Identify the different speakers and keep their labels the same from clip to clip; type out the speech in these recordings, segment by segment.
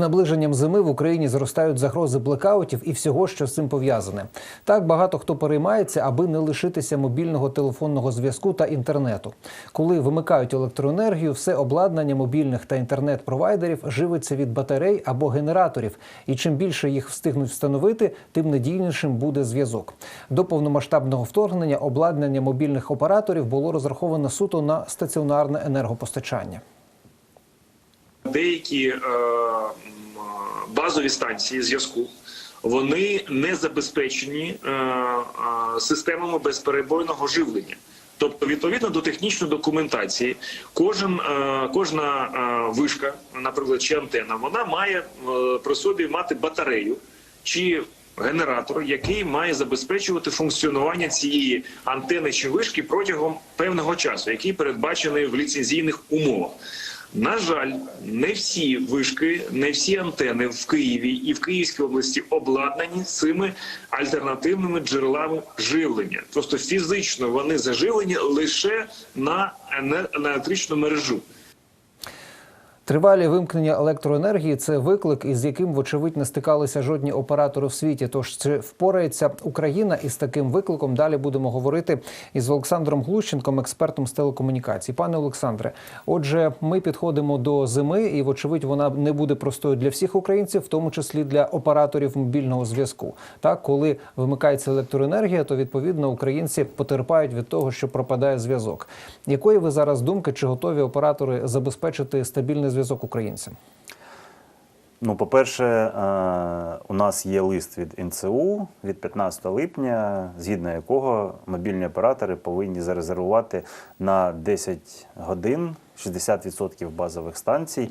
Speaker 1: Наближенням зими в Україні зростають загрози блекаутів і всього, що з цим пов'язане. Так багато хто переймається, аби не лишитися мобільного телефонного зв'язку та інтернету. Коли вимикають електроенергію, все обладнання мобільних та інтернет-провайдерів живиться від батарей або генераторів. І чим більше їх встигнуть встановити, тим надійнішим буде зв'язок. До повномасштабного вторгнення обладнання мобільних операторів було розраховано суто на стаціонарне енергопостачання.
Speaker 2: Деякі е, базові станції зв'язку вони не забезпечені е, е, системами безперебойного живлення. Тобто, відповідно до технічної документації, кожен кожна вишка, наприклад, чи антена, вона має при собі мати батарею чи генератор, який має забезпечувати функціонування цієї антени чи вишки протягом певного часу, який передбачений в ліцензійних умовах. На жаль, не всі вишки, не всі антени в Києві і в Київській області обладнані цими альтернативними джерелами живлення. Просто фізично вони заживлені лише на електричну мережу.
Speaker 1: Тривалі вимкнення електроенергії це виклик, із яким, вочевидь, не стикалися жодні оператори в світі. Тож чи впорається Україна із таким викликом? Далі будемо говорити із Олександром Глущенком, експертом з телекомунікацій. Пане Олександре, отже, ми підходимо до зими, і вочевидь, вона не буде простою для всіх українців, в тому числі для операторів мобільного зв'язку. Так, коли вимикається електроенергія, то відповідно українці потерпають від того, що пропадає зв'язок. Якої ви зараз думки, чи готові оператори забезпечити стабільний зв'язок українцям?
Speaker 3: Ну, по-перше, е, у нас є лист від НЦУ від 15 липня, згідно якого мобільні оператори повинні зарезервувати на 10 годин 60% базових станцій,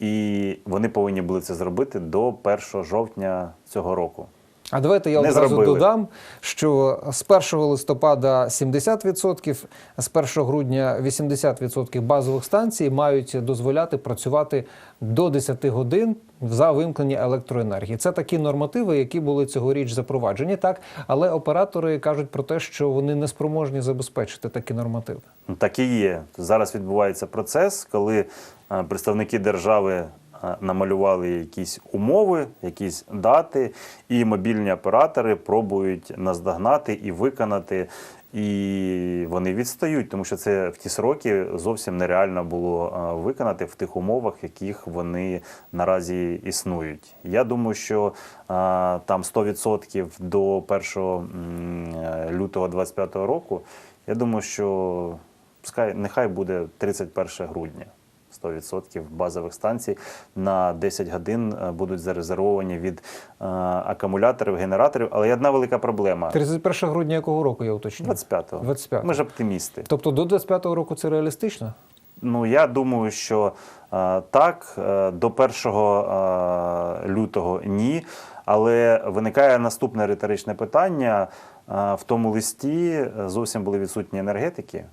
Speaker 3: і вони повинні були це зробити до 1 жовтня цього року.
Speaker 1: А давайте я одразу
Speaker 3: зробили.
Speaker 1: додам, що з 1 листопада 70%, з 1 грудня 80% базових станцій мають дозволяти працювати до 10 годин за вимкнення електроенергії. Це такі нормативи, які були цьогоріч запроваджені, так але оператори кажуть про те, що вони не спроможні забезпечити такі нормативи.
Speaker 3: Так і є. Зараз відбувається процес, коли е, представники держави намалювали якісь умови, якісь дати, і мобільні оператори пробують наздогнати і виконати. І вони відстають, тому що це в ті сроки зовсім нереально було е, виконати в тих умовах, яких вони наразі існують. Я думаю, що е, там 100% до 1 е, лютого 2025 року. Я думаю, що нехай буде 31 грудня. 100% базових станцій на 10 годин е, будуть зарезервовані від е, акумуляторів, генераторів. Але є одна велика проблема.
Speaker 1: 31 грудня якого року я уточню?
Speaker 3: 25-го.
Speaker 1: 25-го.
Speaker 3: Ми ж оптимісти.
Speaker 1: Тобто до 25-го року це реалістично?
Speaker 3: Ну я думаю, що е, так, е, до 1 е, лютого ні. Але виникає наступне риторичне питання. Е, в тому листі зовсім були відсутні енергетики.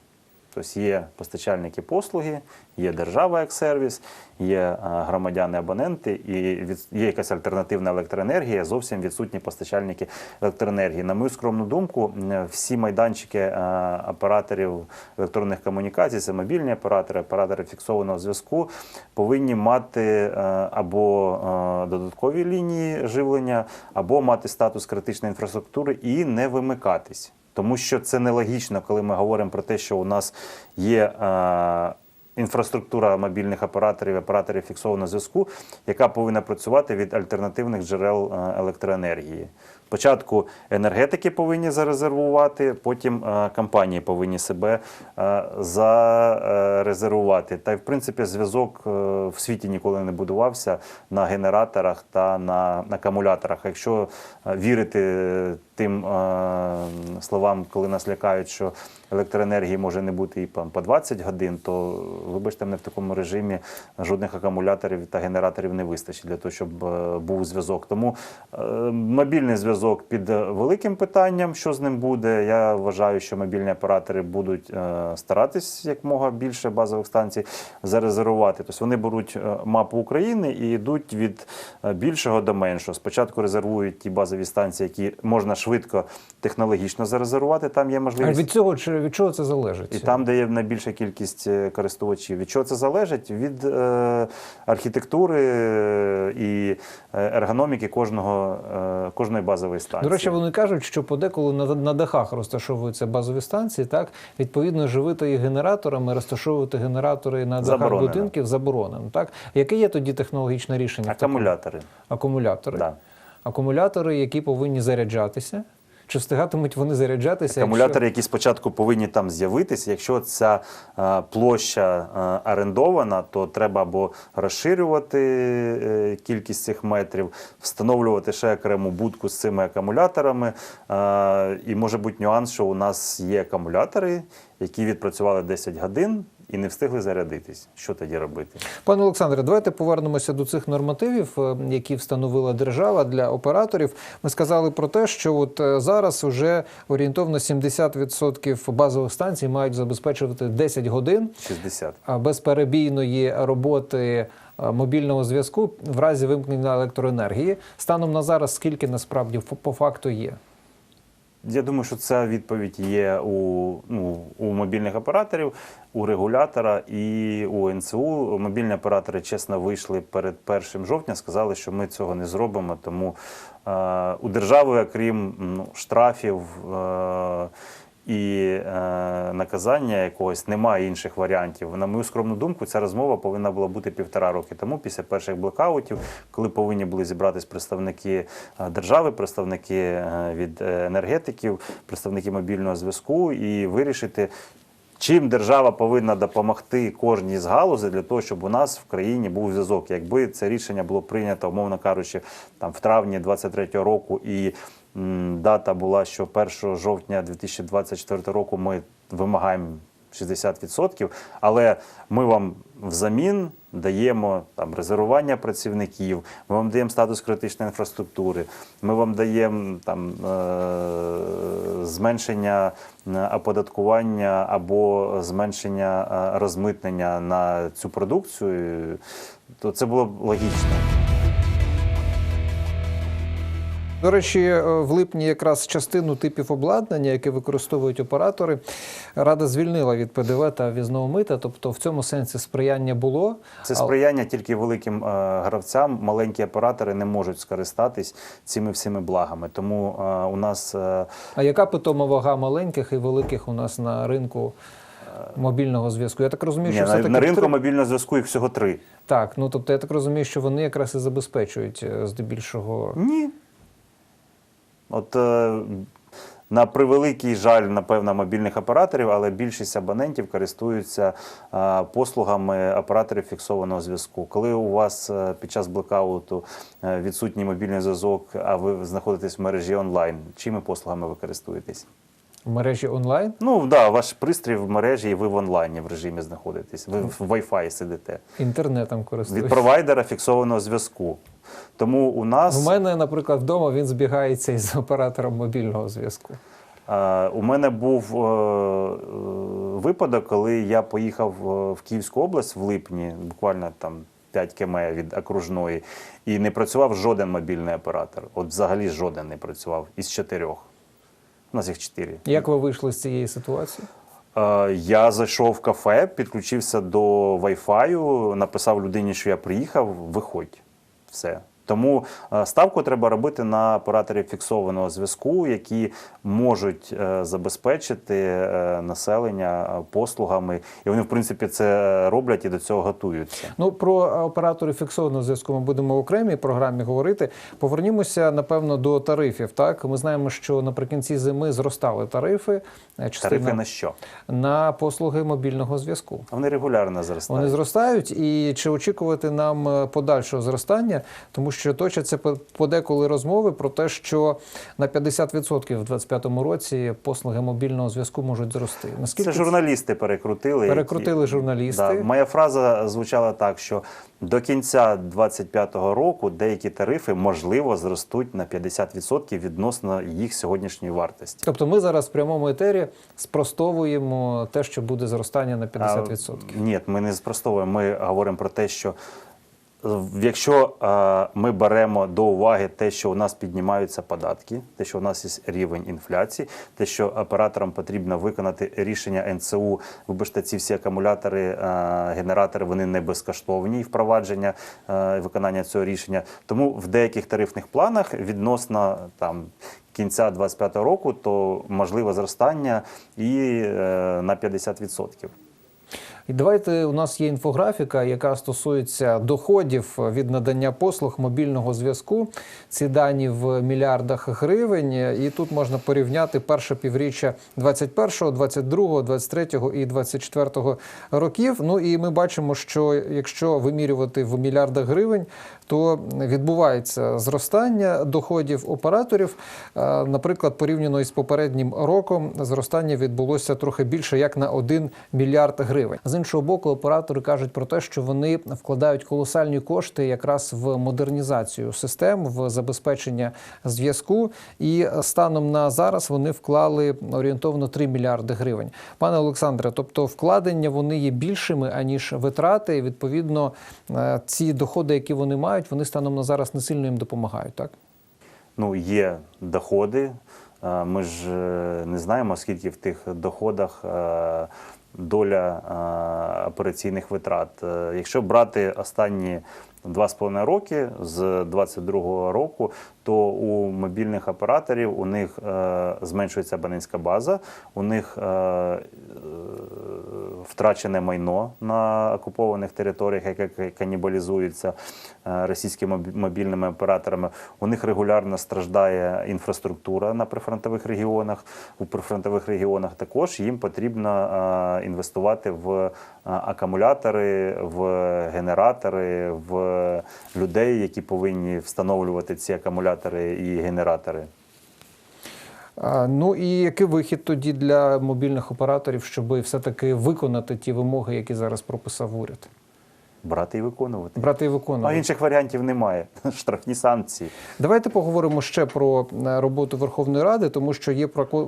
Speaker 3: Тобто є постачальники послуги, є держава як сервіс, є е, громадяни-абоненти і є якась альтернативна електроенергія, зовсім відсутні постачальники електроенергії. На мою скромну думку, всі майданчики е, операторів електронних комунікацій, це мобільні оператори, оператори фіксованого зв'язку, повинні мати е, або додаткові лінії живлення, або мати статус критичної інфраструктури і не вимикатись. Тому що це нелогічно, коли ми говоримо про те, що у нас є е, інфраструктура мобільних операторів, операторів фіксованого зв'язку, яка повинна працювати від альтернативних джерел е, електроенергії. Спочатку енергетики повинні зарезервувати, потім е, компанії повинні себе е, зарезервувати. Та й в принципі зв'язок е, в світі ніколи не будувався на генераторах та на, акумуляторах. Якщо вірити тим словам, коли нас лякають, що електроенергії може не бути і по по 20 годин, то вибачте, мене в такому режимі жодних акумуляторів та генераторів не вистачить для того, щоб був зв'язок. Тому мобільний зв'язок. Зв'язок під е, великим питанням, що з ним буде. Я вважаю, що мобільні оператори будуть е, старатись якмога більше базових станцій зарезервувати. Тобто вони беруть е, мапу України і йдуть від більшого до меншого. Спочатку резервують ті базові станції, які можна швидко технологічно зарезервувати. Там є
Speaker 1: А
Speaker 3: можливість.
Speaker 1: від цього чи від чого це залежить?
Speaker 3: І там, де є найбільша кількість користувачів. Від чого це залежить? Від е, архітектури і ергономіки кожного, е, кожної базової станції.
Speaker 1: До речі, вони кажуть, що подеколи на, на дахах розташовуються базові станції. Так відповідно, живити їх генераторами, розташовувати генератори на дахах
Speaker 3: Заборонено.
Speaker 1: будинків заборонено. Так яке є тоді технологічне рішення?
Speaker 3: Акумулятори.
Speaker 1: Акумулятори.
Speaker 3: Да.
Speaker 1: Акумулятори, які повинні заряджатися. Чи встигатимуть вони заряджатися?
Speaker 3: Акумулятори, які спочатку повинні там з'явитися. Якщо ця е, площа е, орендована, то треба або розширювати е, кількість цих метрів, встановлювати ще окрему будку з цими акумуляторами. Е, і може бути нюанс, що у нас є акумулятори, які відпрацювали 10 годин і не встигли зарядитись. Що тоді робити?
Speaker 1: Пане Олександре, давайте повернемося до цих нормативів, е, які встановила держава для операторів. Ми сказали про те, що от е, зараз вже орієнтовно 70% базових станцій мають забезпечувати 10 годин
Speaker 3: 60.
Speaker 1: безперебійної роботи е, мобільного зв'язку в разі вимкнення електроенергії. Станом на зараз скільки насправді по факту є?
Speaker 3: Я думаю, що ця відповідь є у, ну, у мобільних операторів, у регулятора і у НЦУ. Мобільні оператори чесно вийшли перед 1 жовтня, сказали, що ми цього не зробимо. Тому е, у держави, окрім ну, штрафів е, і е, наказання якогось, немає інших варіантів. На мою скромну думку, ця розмова повинна була бути півтора роки тому, після перших блекаутів, коли повинні були зібратись представники е, держави, представники е, від е, енергетиків, представники мобільного зв'язку і вирішити. Чим держава повинна допомогти кожній з галузей для того, щоб у нас в країні був зв'язок? Якби це рішення було прийнято, умовно кажучи, там в травні 23-го року, і дата була, що 1 жовтня 2024 року ми вимагаємо 60%, але ми вам взамін даємо там резервування працівників, ми вам даємо статус критичної інфраструктури, ми вам даємо там е- зменшення е, оподаткування або зменшення е, розмитнення на цю продукцію, то це було б логічно.
Speaker 1: До речі, е, в липні якраз частину типів обладнання, яке використовують оператори, рада звільнила від ПДВ та візного мита. Тобто в цьому сенсі сприяння було.
Speaker 3: Це сприяння тільки великим е, гравцям. Маленькі оператори не можуть скористатись цими всіми благами. Тому е, у нас
Speaker 1: А яка питома вага маленьких і великих у нас на ринку мобільного зв'язку? Я так розумію,
Speaker 3: ні,
Speaker 1: що
Speaker 3: на,
Speaker 1: все-таки
Speaker 3: на ринку
Speaker 1: три-
Speaker 3: мобільного зв'язку їх всього три.
Speaker 1: так. Ну тобто, я так розумію, що вони якраз і забезпечують здебільшого.
Speaker 3: Ні. От е, на превеликий жаль, напевно, мобільних операторів, але більшість абонентів користуються е, послугами операторів фіксованого зв'язку. Коли у вас е, під час блекауту е, відсутній мобільний зв'язок, а ви знаходитесь в мережі онлайн, чими послугами ви користуєтесь?
Speaker 1: В мережі онлайн
Speaker 3: Ну так, да, ваш пристрій в мережі, і ви в онлайні в режимі знаходитесь. Ви в Wi-Fi сидите
Speaker 1: інтернетом
Speaker 3: від провайдера фіксованого зв'язку. Тому у нас
Speaker 1: У мене, наприклад, вдома він збігається із оператором мобільного зв'язку.
Speaker 3: Е, У мене був е, е, випадок, коли я поїхав е, в Київську область в липні, буквально там 5 км від окружної, і не працював жоден мобільний оператор. От взагалі жоден не працював із чотирьох. У нас їх чотири.
Speaker 1: Як ви вийшли з цієї ситуації?
Speaker 3: Е, Я зайшов в кафе, підключився до Wi-Fi, написав людині, що я приїхав, виходь. Все. Тому е, ставку треба робити на операторів фіксованого зв'язку, які можуть е, забезпечити е, населення послугами. І вони, в принципі, це роблять і до цього готуються.
Speaker 1: Ну про операторів фіксованого зв'язку ми будемо в окремій програмі говорити. Повернімося напевно до тарифів. Так ми знаємо, що наприкінці зими зростали тарифи. Частина
Speaker 3: Тарифи на що?
Speaker 1: на послуги мобільного зв'язку.
Speaker 3: Вони регулярно зростають.
Speaker 1: Вони зростають, і чи очікувати нам подальшого зростання, тому що точаться по- подеколи розмови про те, що на 50% в 2025 році послуги мобільного зв'язку можуть зрости. Наскільки
Speaker 3: Це журналісти перекрутили.
Speaker 1: Перекрутили
Speaker 3: які-
Speaker 1: журналісти.
Speaker 3: Да. Моя фраза звучала так, що до кінця 2025 року деякі тарифи можливо зростуть на 50% відносно їх сьогоднішньої вартості.
Speaker 1: Тобто ми зараз в прямому етері спростовуємо те, що буде зростання на 50%.
Speaker 3: А, Ні, ми не спростовуємо. Ми говоримо про те, що якщо е, ми беремо до уваги те, що у нас піднімаються податки, те, що у нас є рівень інфляції, те, що операторам потрібно виконати рішення НЦУ, вибачте, ці всі акумулятори, е, генератори, вони не безкоштовні і впровадження е, виконання цього рішення. Тому в деяких тарифних планах відносно там. Кінця 2025 року, то можливе зростання і е, на 50%.
Speaker 1: І давайте у нас є інфографіка, яка стосується доходів від надання послуг мобільного зв'язку. Ці дані в мільярдах гривень. І тут можна порівняти перше півріччя 21, 22, 23 і 24 років. Ну і ми бачимо, що якщо вимірювати в мільярдах гривень, то відбувається зростання доходів операторів. Е, Наприклад, порівняно із попереднім роком, зростання відбулося трохи більше як на 1 мільярд гривень. З іншого боку, оператори кажуть про те, що вони вкладають колосальні кошти якраз в модернізацію систем, в забезпечення зв'язку. І станом на зараз вони вклали орієнтовно 3 мільярди гривень. Пане Олександре, тобто вкладення вони є більшими аніж витрати. І відповідно е, ці доходи, які вони мають, вони станом на зараз не сильно їм допомагають. Так
Speaker 3: ну, є доходи. Е, Ми ж е, не знаємо, скільки в тих доходах доля е, операційних витрат. Е, Якщо брати останні два з половиною роки з 22-го року, то у мобільних операторів у них е, зменшується абонентська база, у них втрачене майно на окупованих територіях, яке канібалізується е, російськими мобільними операторами. У них регулярно страждає інфраструктура на прифронтових регіонах. У прифронтових регіонах також їм потрібно е, інвестувати в е, акумулятори, в генератори, в людей, які повинні встановлювати ці акумулятори і генератори.
Speaker 1: Ну і який вихід тоді для мобільних операторів, щоб все-таки виконати ті вимоги, які зараз прописав уряд?
Speaker 3: Брати і виконувати.
Speaker 1: Брати і
Speaker 3: А інших варіантів немає. Штрафні санкції.
Speaker 1: Давайте поговоримо ще про е, роботу Верховної Ради, тому що є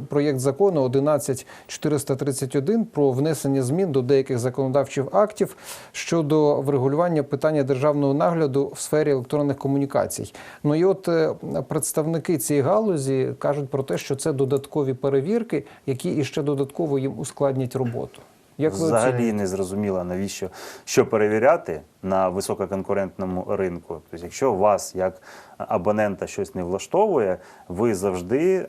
Speaker 1: проєкт закону 11431 про внесення змін до деяких законодавчих актів щодо врегулювання питання державного нагляду в сфері електронних комунікацій. Ну і от е, представники цієї галузі кажуть про те, що це додаткові перевірки, які іще додатково їм ускладнять роботу. Як
Speaker 3: Взагалі не зрозуміло, навіщо що перевіряти на висококонкурентному ринку. Тобто, якщо вас як абонента щось не влаштовує, ви завжди е,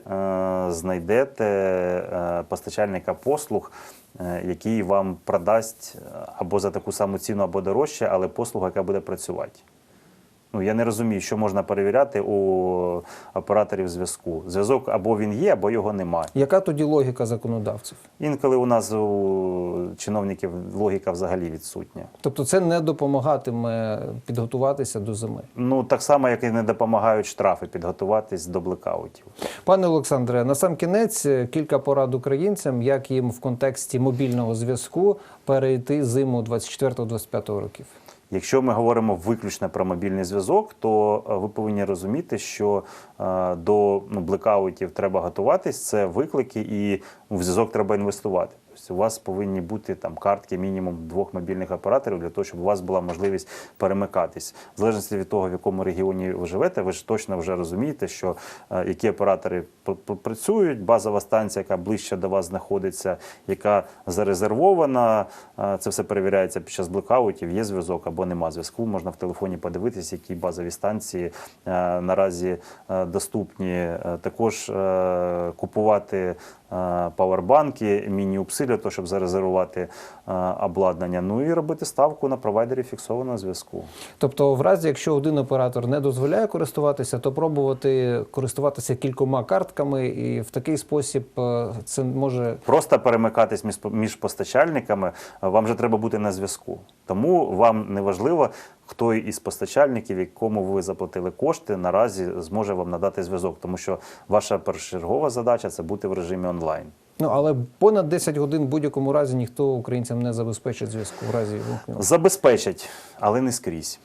Speaker 3: знайдете е, постачальника послуг, е, який вам продасть е, або за таку саму ціну, або дорожче, але послуга, яка буде працювати. Ну, я не розумію, що можна перевіряти у операторів зв'язку. Зв'язок або він є, або його немає.
Speaker 1: Яка тоді логіка законодавців?
Speaker 3: Інколи у нас у чиновників логіка взагалі відсутня.
Speaker 1: Тобто це не допомагатиме підготуватися до зими.
Speaker 3: Ну так само, як і не допомагають штрафи підготуватись до блекаутів.
Speaker 1: Пане Олександре, на сам кінець е, кілька порад українцям, як їм в контексті мобільного зв'язку перейти зиму 24-25 років.
Speaker 3: Якщо ми говоримо виключно про мобільний зв'язок, то е, ви повинні розуміти, що е, до ну, блекаутів треба готуватись, це виклики, і в зв'язок треба інвестувати. У вас повинні бути там картки мінімум двох мобільних операторів для того, щоб у вас була можливість перемикатись. В залежності від того, в якому регіоні ви живете, ви ж точно вже розумієте, що е, які оператори працюють, базова станція, яка ближче до вас знаходиться, яка зарезервована. е, Це все перевіряється під час блекаутів. Є зв'язок або нема зв'язку. Можна в телефоні подивитися, які базові станції е, наразі е, доступні. Е, Також е, купувати павербанки, міні-упси для того, щоб зарезервувати е, обладнання. Ну і робити ставку на провайдері фіксованого зв'язку.
Speaker 1: Тобто, в разі, якщо один оператор не дозволяє користуватися, то пробувати користуватися кількома картками, і в такий спосіб е, це може
Speaker 3: Просто перемикатись між, постачальниками, е, вам же треба бути на зв'язку. Тому вам не важливо, хто із постачальників, якому ви заплатили кошти, наразі зможе вам надати зв'язок, тому що ваша першочергова задача це бути в режимі онлайн.
Speaker 1: Ну але понад 10 годин в будь-якому разі ніхто українцям не забезпечить зв'язку в разі.
Speaker 3: Забезпечать, але не скрізь.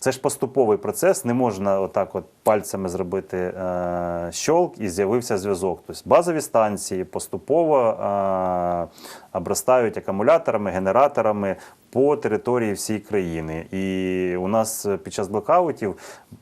Speaker 3: Це ж поступовий процес, не можна отак от пальцями зробити е, щолк і з'явився зв'язок. Тобто базові станції поступово е, обростають акумуляторами, генераторами по території всієї країни. І у нас під час блокаутів,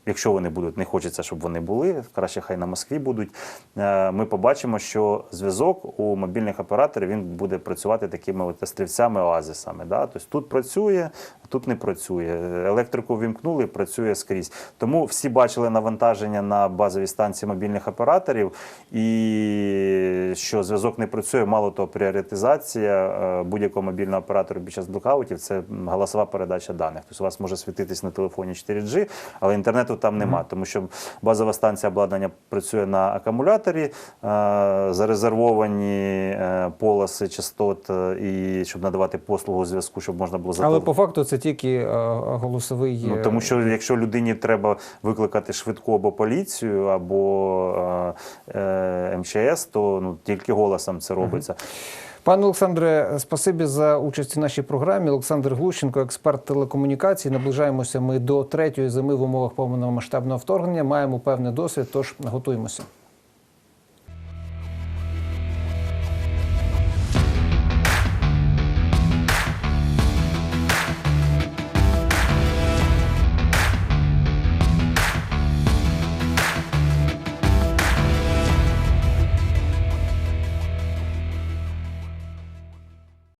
Speaker 3: якщо вони будуть, не хочеться, щоб вони були, краще хай на Москві будуть. е, Ми побачимо, що зв'язок у мобільних операторів він буде працювати такими от острівцями, оазисами. Да? Тобто тут працює, тут не працює. Електрику вімкнули, працює скрізь. Тому всі бачили навантаження на базові станції мобільних операторів, і що зв'язок не працює, мало того, пріоритизація е, будь-якого мобільного оператора під час блокаутів це голосова передача даних. Тобто у вас може світитись на телефоні 4G, але інтернету там нема, тому що базова станція обладнання працює на акумуляторі, е, зарезервовані е, полоси частот, е, і щоб надавати послугу зв'язку, щоб можна було
Speaker 1: Але по факту це тільки голосовий.
Speaker 3: Ну, тому що якщо людині треба викликати швидку або поліцію, або МЧС, то ну, тільки голосом це робиться.
Speaker 1: Пане Олександре, спасибі за участь у нашій програмі. Олександр Глущенко, експерт телекомунікацій. Наближаємося ми до третьої зими в умовах повномасштабного вторгнення. Маємо певний досвід, тож готуємося.